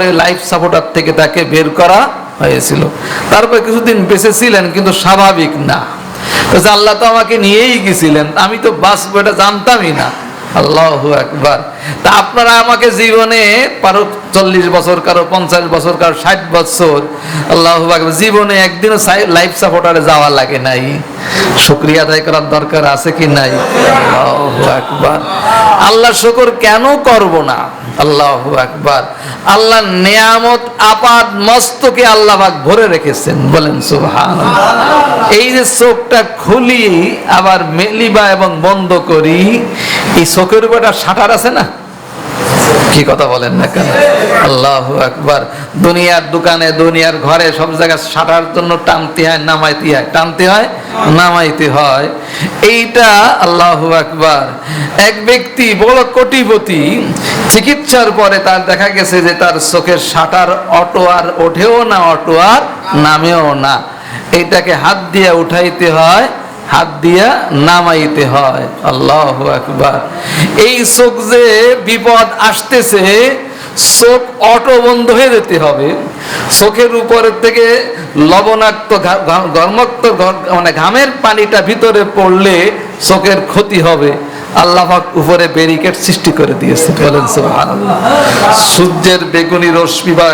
পরে life supporter থেকে তাকে বের করা হয়েছিল। তারপর কিছুদিন বেঁচে ছিলেন, কিন্তু স্বাভাবিক না। আল্লাহ তো আমাকে নিয়েই গেছিলেন, আমি তো বাঁচবো এটা জানতামই না। আল্লাহ একবার তা আপনারা আমাকে জীবনে পারো চল্লিশ বছর, কারও পঞ্চাশ বছর, কারও ষাট বছর, আল্লাহ জীবনে একদিনও লাইফ সাপোর্টারে যাওয়া লাগে নাই। শুক্রিয়া আদায় করার দরকার আছে কি নাই? আল্লাহ একবার আল্লাহ শুকর কেন করব না? আল্লাহ একবার আল্লাহ নেয়ামত আপাদ মস্তকে আল্লাহ পাক ভরে রেখেছেন। বলেন সুবহান এই যে চোখটা খুলি, আবার মেলিবা এবং বন্ধ করি, এই চোখের উপর একটা শাটার আছে না? কি কথা বলেন না কেন? আল্লাহ একবার দুনিয়ার দোকানে, দুনিয়ার ঘরে সব জায়গায় সাটার জন্য টানতে হয়, নামাইতে হয়। টানতে হয়, নামাইতে হয়। এইটা আল্লাহ একবার এক ব্যক্তি বড় কোটিপতি চিকিৎসার পরে তার দেখা গেছে যে তার চোখের সাটার অটো আর ওঠেও না, অটো আর নামেও না। এইটাকে হাত দিয়ে উঠাইতে হয় হাত দিয়া নামাইতে হয়। আল্লাহ একবার এই চোখ যে বিপদ আসতেছে, চোখ অটো বন্ধ হয়ে যেতে হবে। চোখের উপরের থেকে লবণাক্ত গরমাক্ত মানে ঘামের পানিটা ভিতরে পড়লে চোখের ক্ষতি হবে। আল্লাহ উপরে ব্যারিকেড সৃষ্টি করে দিয়েছে। বলেন সূর্যের বেগুনি রশ্মি বা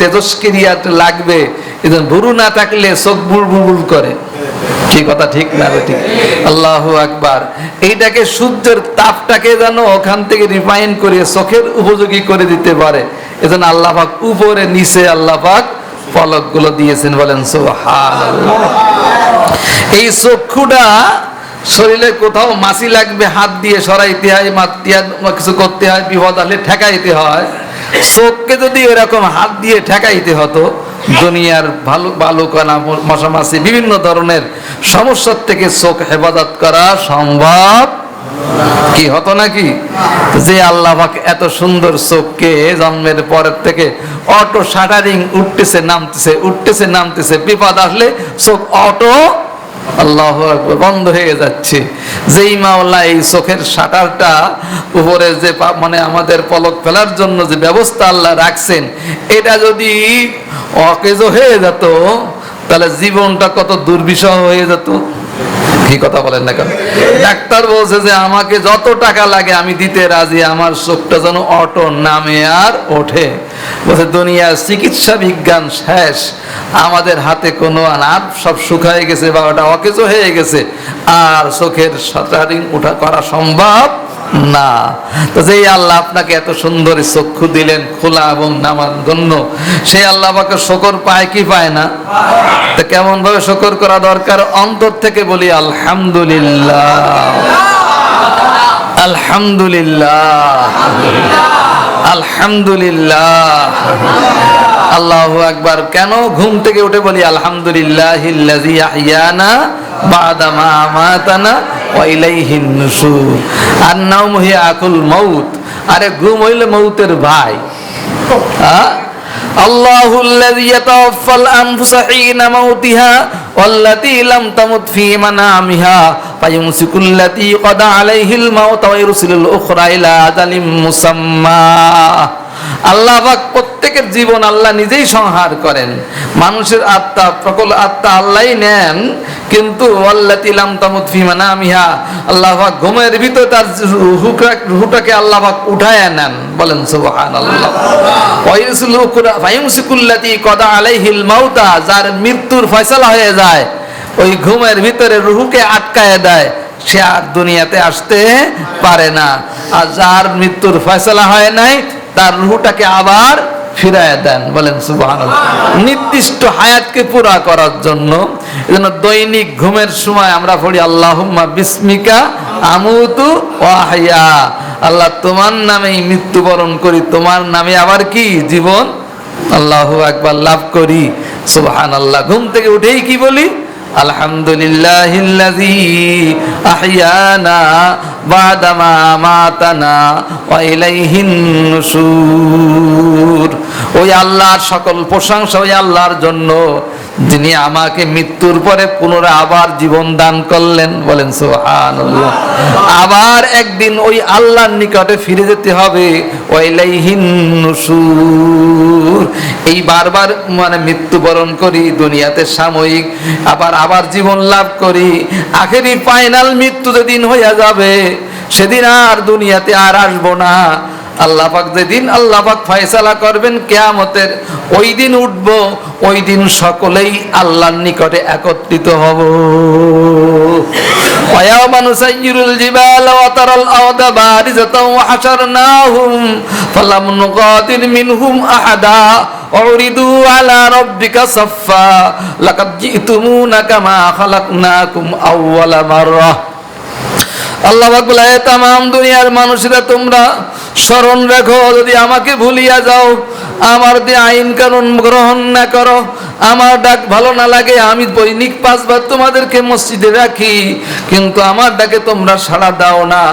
তেজস্ক্রিয়া লাগবে। এদের ভুরু না থাকলে চোখ বুল করে। কি কথা, ঠিক না ঠিক? আল্লাহ আকবার। এইটাকে সূর্যের তাপটাকে যেন ওখান থেকে রিফাইন করে চোখের উপযোগী করে দিতে পারে। এজন্য আল্লাহ পাক উপরে, নিচে আল্লাহ পাক পলকগুলো দিয়েছেন, বলেন সুবহানাল্লাহ। এই চক্ষুটা শরীরে কোথাও মাছি লাগবে, হাত দিয়ে সরাইতে হয় মাতিয়া কিছু করতে হয়, বিপদ আসলে ঠেকাইতে হয়। চোখকে যদি এরকম হাত দিয়ে ঠেকাইতে হতো দুনিয়ার ভালো কণা মশামাছি, বিভিন্ন ধরনের সমস্যার থেকে চোখ হেফাজত করা সম্ভব কি হতো নাকি? যে আল্লাহ পাক এত সুন্দর চোখকে জন্মের পরের থেকে অটো শাটারিং উঠতেছে, নামতেছে উঠতেছে, নামতেছে। বিপদ আসলে চোখ অটো আল্লাহ বন্ধ হয়ে যাচ্ছে। যেই মাওলা এই চোখের শাটারটা উপরে যে মানে আমাদের পলক ফেলার জন্য যে ব্যবস্থা আল্লাহ রাখছেন, এটা যদি অকেজ হয়ে যেত, তাহলে জীবনটা কত দুর্বিষহ হয়ে যেত। কি কথা বলেন না কেন? ডাক্তার বলছে যে, আমাকে যত টাকা লাগে আমি দিতে রাজি, আমার চোখটা যেন অটো নামে আর ওঠে। বলছে, দুনিয়ার চিকিৎসা বিজ্ঞান শেষ। আমাদের হাতে কোনো আনাপ, সব শুকায় গেছে বা ওটা অকেজো হয়ে গেছে। আর চোখের শাটারিং ওঠা করা সম্ভব না। তো যেই আল্লাহ আপনাকে এত সুন্দর চক্ষু দিলেন, খোলা এবং নামার গণ্য সেই আল্লাহ আমাকে শকর পায় কি পায় না? তো কেমন ভাবে শকর করা দরকার? অন্তর থেকে বলি, আলহামদুলিল্লাহ। আলহামদুলিল্লাহ। আলহামদুলিল্লাহ। আল্লাহ একবার কেন ঘুম থেকে উঠে বলি আলহামদুলিল্লাহ ইল্লাযী বাদামা আমাতানা ওয়া ইলাইহিন নুশুর আর নাম হিয়া আকুল মৌত আরে, ঘুম হইলে মৌতের ভাই। হ্যাঁ الله الذي يتوفى الأنفس حين موتها والتي لم تمت في منامها فيمسك التي قضى عليه الموت ويرسل الأخرى إلى أجل مسمى আল্লাহ পাক প্রত্যেকের জীবন আল্লাহ নিজেই সংহার করেন। মানুষের আত্মা সকল আত্মা আল্লাহই নেন, কিন্তু আল্লাহ লাম তামুত ফি মানামিহা, আল্লাহ পাক ঘুমের ভিতর তার রুহুটা- রুহুটাকে আল্লাহ পাক উঠায় নেন। বলেন, সুবহানাল্লাহ। ওয়াইসুল উখরা ফায়ুমসিকুল্লাতি কদা আলাইহিল মাউতা, যার মৃত্যুর ফয়সালা হয়ে যায়, ওই ঘুমের ভিতরে রুহুকে আটকায় দেয়। সে আর দুনিয়াতে আসতে পারে না। আর যার মৃত্যুর ফয়সলা হয় নাই তার রুহুটাকে আবার ফিরায় দেন, বলেন, সুবহানাল্লাহ। নির্দিষ্ট হায়াতকে পুরা করার জন্য এজন্য দৈনিক ঘুমের সময় আমরা পড়ি, আল্লাহুম্মা বিস্মিকা আমুতু ওয়াহিয়া। আল্লাহ তোমার নামেই মৃত্যুবরণ করি, তোমার নামে আবার কি? জীবন। আল্লাহ একবার লাভ করি। সুবহানাল্লাহ। ঘুম থেকে উঠেই কি বলি? আলহামদুলিল্লাহিল্লাযী আহইয়ানা বাদা মা আমাতানা ওয়া ইলাইহিন নুশুর ওই আল্লাহর সকল প্রশংসা ওই আল্লাহর জন্য। যিনি আমাকে মৃত্যুর পরে পুনরায় আবার জীবন দান করলেন, বলেন সুবহানাল্লাহ। আবার একদিন ওই আল্লাহর নিকটে ফিরে যেতে হবে। এই বারবার মানে মৃত্যুবরণ করি, দুনিয়াতে সাময়িক, আবার আবার জীবন লাভ করি। আখেরি ফাইনাল মৃত্যু যেদিন হইয়া যাবে, সেদিন আর দুনিয়াতে আর আসব না। আল্লাহ পাক যেদিন আল্লাহ পাক ফয়সালা করবেন কেয়ামতের ওই দিন উঠব ওই দিন সকলেই আল্লাহর নিকটে একত্রিত হব ويوم نسير الجبال وترى الأرض بارزة وحشرناهم فلم نغادر منهم أحدا وعرضوا على ربك صفا لقد جئتمونا كما خلقناكم أول مرة আল্লাহ বলে তাম দুনিয়ার মানুষরা তোমরা স্মরণ রাখো, যদি আমাকে ভুলিয়া যাও, আমার দিয়ে আইন কানুন গ্রহণ না করো, আমার ডাক ভালো না লাগে, আমি দৈনিক পাঁচবার তোমাদেরকে মসজিদে রাখি, কিন্তু আমার ডাকে তোমরা সাড়া দাও না।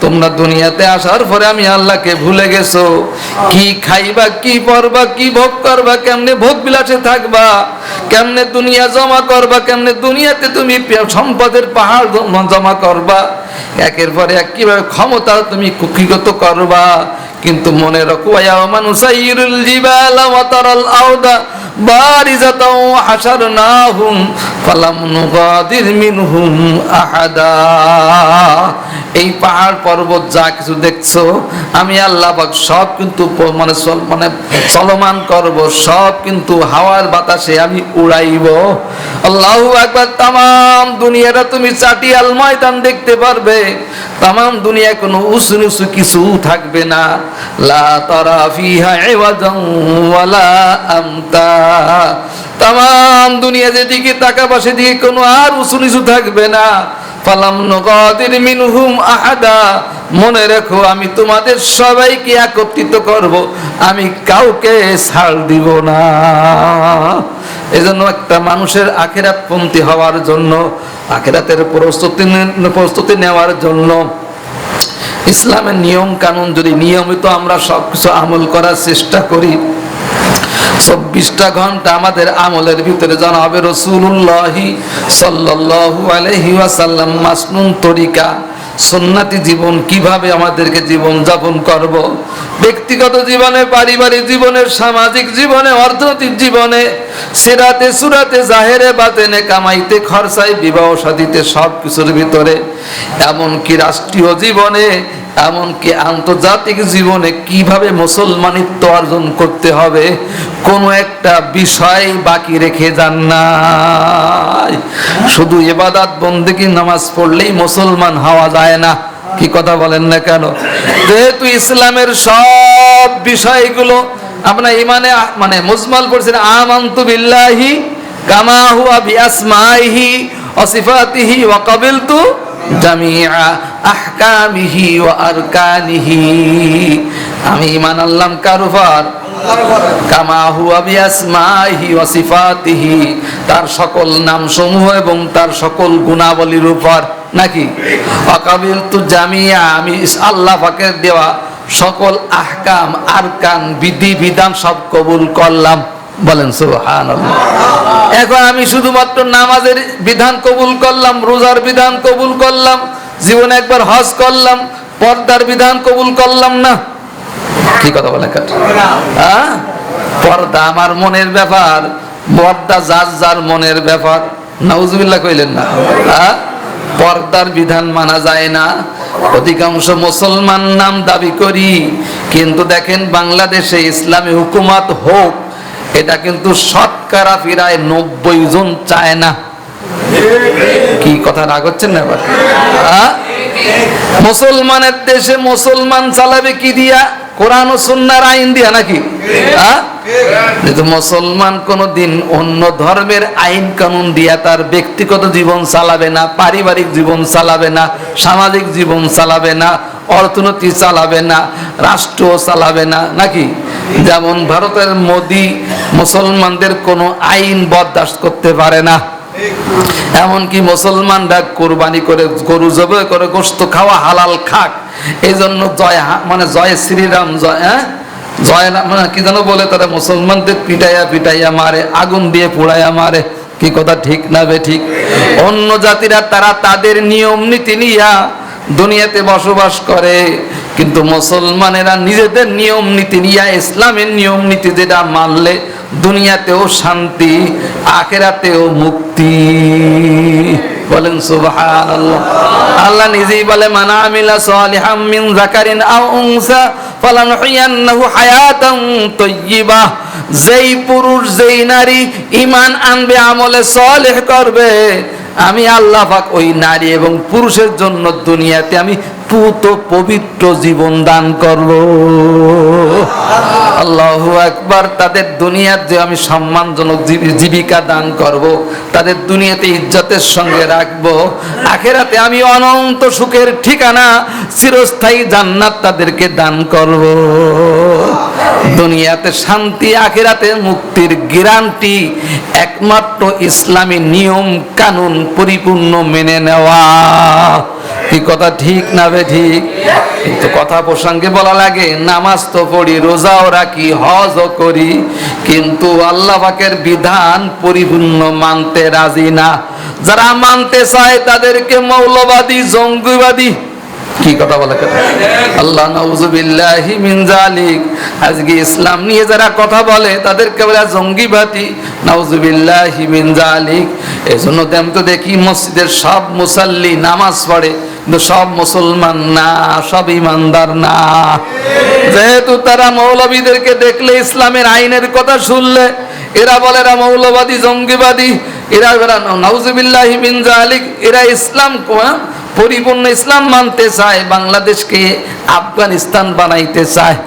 তোমরা দুনিয়াতে আসার পরে আমি আল্লাহকে ভুলে গেছো। কি খাইবা, কি পরবা, কি ভোগ করবা, কেমনে ভোগ বিলাসে থাকবা, কেমনে দুনিয়া জমা করবা, কেমনে দুনিয়াতে তুমি সম্পদের পাহাড় জম- করবা। একের পরে এক কীভাবে ক্ষমতা তুমি কুক্ষিগত করবা। কিন্তু মনে রাখো, আয়া মানুষাইরুল জিবালা ওয়া তারাল আউদা বারিজাতাও হাশারনাহুম ফালাম নুগাদির মিনহুম আহাদা। এই পাহাড় পর্বত যা কিছু দেখছ, আমি আল্লাহ পাক সব কিন্তু মানে মানে চলমান করব, সব কিন্তু হাওয়ার বাতাসে আমি উড়াইব। আল্লাহু একবার তাম দুনিয়াটা তুমি চাটিয়াল ময়দান দেখতে পারবে। তাম দুনিয়া কোনো উঁচু নিচু কিছু থাকবে না। লা তারা ফিহা ওয়ালা আমতা। তাম দুনিয়া যেদিকে তাকা পাশে দিকে কোনো আর উঁচু নিচু থাকবে না। ফালাম নগদির মিনহুম আহাদা। মনে রেখো, আমি তোমাদের সবাইকে একত্রিত করব, আমি কাউকে ছাড় দিব না। এজন্য একটা মানুষের আখেরাতপন্থী হওয়ার জন্য, আখেরাতের প্রস্তুতি প্রস্তুতি নেওয়ার জন্য ইসলামের নিয়ম কানুন যদি নিয়মিত আমরা সব কিছু আমল করার চেষ্টা করি চব্বিশটা ঘণ্টা আমাদের আমলের ভিতরে জানা হবে রসুল্লাহি সাল্লু আলহি ওয়াসাল্লাম মাসনুন তরিকা সন্ন্যাতি জীবন কীভাবে আমাদেরকে জীবন যাপন করব ব্যক্তিগত জীবনে, পারিবারিক জীবনে, সামাজিক জীবনে, অর্থনৈতিক জীবনে, সিরাতে, সুরাতে, জাহেরে, বাতেনে, কামাইতে, খরচায়, বিবাহ সাদিতে সব কিছুর ভিতরে। এমনকি রাষ্ট্রীয় জীবনে, এমনকি আন্তর্জাতিক জীবনে কীভাবে মুসলমানিত্ব অর্জন করতে হবে, কোনো একটা বিষয় বাকি রেখে যান না শুধু এবাদাত বন্দেকি নামাজ পড়লেই মুসলমান হওয়া যায় না। কি কথা বলেন না কেন? যেহেতু ইসলামের সব বিষয়গুলো আপনার ইমানে মানে মুজমাল পড়ছেন আমান্তু বিল্লাহি কামা হুয়া বিআসমাইহি ওয়া সিফাতিহি ওয়া কাবিলতু জামিআ আহকামিহি ওয়া আরকানিহি। আমি ইমান আনলাম কার কামা হুয়া বিআসমাইহি ওয়া তার সকল নাম সমূহ এবং তার সকল গুণাবলীর উপর। নাকি? অকাবিলতু জামিয়া, আমি আল্লাহ পাকের দেওয়া সকল আহকাম, আরকান, বিধি, বিধান সব কবুল করলাম। বলেন, সুবহানাল্লাহ। এখন আমি শুধুমাত্র নামাজের বিধান কবুল করলাম, রোজার বিধান কবুল করলাম, জীবনে একবার হজ করলাম, পর্দার বিধান কবুল করলাম না। কি কথা বলে হ্যাঁ? পর্দা আমার মনের ব্যাপার, পর্দা যার যার মনের ব্যাপার। নাউজুবিল্লাহ কইলেন না। হ্যাঁ? পর্দার বিধান মানা যায় না। অধিকাংশ মুসলমান নাম দাবি করি, কিন্তু দেখেন বাংলাদেশে ইসলামী হুকুমত হোক, এটা কিন্তু শতকরা ফিরায় নব্বই জন চায় না। কি কথা রাগ হচ্ছেন না এবার? মুসলমানের দেশে মুসলমান চালাবে কি দিয়া? কোরআন ও সুন্নার আইন দিয়া নাকি? হ্যাঁ? কিন্তু মুসলমান কোনদিন অন্য ধর্মের আইন কানুন দিয়া তার ব্যক্তিগত জীবন চালাবে না পারিবারিক জীবন চালাবে না সামাজিক জীবন চালাবে না অর্থনীতি চালাবে না রাষ্ট্র চালাবে না নাকি? যেমন ভারতের মোদি মুসলমানদের কোনো আইন বরদাস্ত করতে পারে না। এমনকি মুসলমানরা কোরবানি করে গরু জবে করে গোস্ত খাওয়া হালাল খাক। এই জন্য জয় মানে জয় শ্রীরাম, জয় হ্যাঁ? জয় মানে কি যেন বলে তারা, মুসলমানদের পিটাইয়া পিটাইয়া মারে, আগুন দিয়ে মারে। কি কথা? ঠিক না বে, ঠিক? অন্য জাতিরা তারা তাদের নিয়ম নীতি নিয়া দুনিয়াতে বসবাস করে। কিন্তু মুসলমানেরা নিজেদের নিয়ম নীতি নিয়া, ইসলামের নিয়ম নীতি যেটা মানলে দুনিয়াতেও শান্তি, আখেরাতেও মুক্তি। বলেন, সুবহানাল্লাহ। আল্লাহ নিজেই বলে, মানা আমিলা সালিহাম মিন যাকারিন আও উনসা হায়াতান যেই পুরুষ, যেই নারী ঈমান আনবে, আমলে সালেহ করবে। আমি আল্লাহ পাক ওই নারী এবং পুরুষের জন্য দুনিয়াতে আমি পুত পবিত্র জীবন দান করল আল্লাহ একবার তাদের দুনিয়ার যে আমি সম্মানজনক জীবি- জীবিকা দান করব, তাদের দুনিয়াতে ইজ্জতের সঙ্গে রাখব। আখেরাতে আমি অনন্ত সুখের ঠিকানা, চিরস্থায়ী জান্নাত তাদেরকে দান করব। দুনিয়াতে শান্তি, আখেরাতে মুক্তির গ্যারান্টি, একমাত্র ইসলামী নিয়ম কানুন পরিপূর্ণ মেনে নেওয়া। কি কথা ঠিক না বে ঠিক? কিন্তু কথা প্রসঙ্গে বলা লাগে, নামাজ তো পড়ি, রোজাও রাখি, হজও করি, কিন্তু আল্লাহ পাকের বিধান পরিপূর্ণ মানতে রাজি না। যারা মানতে চায় তাদেরকে মৌলবাদী, জঙ্গিবাদী। কি কথা বলে? আল্লাহ নাউজুবিল্লাহি মিন জালিক আজকে ইসলাম নিয়ে যারা কথা বলে, তাদেরকে বলে জঙ্গিবাদী। নাউজুবিল্লাহি মিন জালিক এই জন্য তেম তো দেখি মসজিদের সব মুসাল্লি নামাজ পড়ে। সব মুসলমান না, সব ইমানদার না। যেহেতু তারা মৌলবীদেরকে দেখলে ইসলামের আইনের কথা শুনলে, এরা বলে এরা মৌলবাদী, জঙ্গিবাদী, এরা এরা নাউজুবিল্লাহি বিন জালিক এরা ইসলাম পরিপূর্ণ ইসলাম মানতে চায়, বাংলাদেশকে আফগানিস্তান বানাইতে চায়।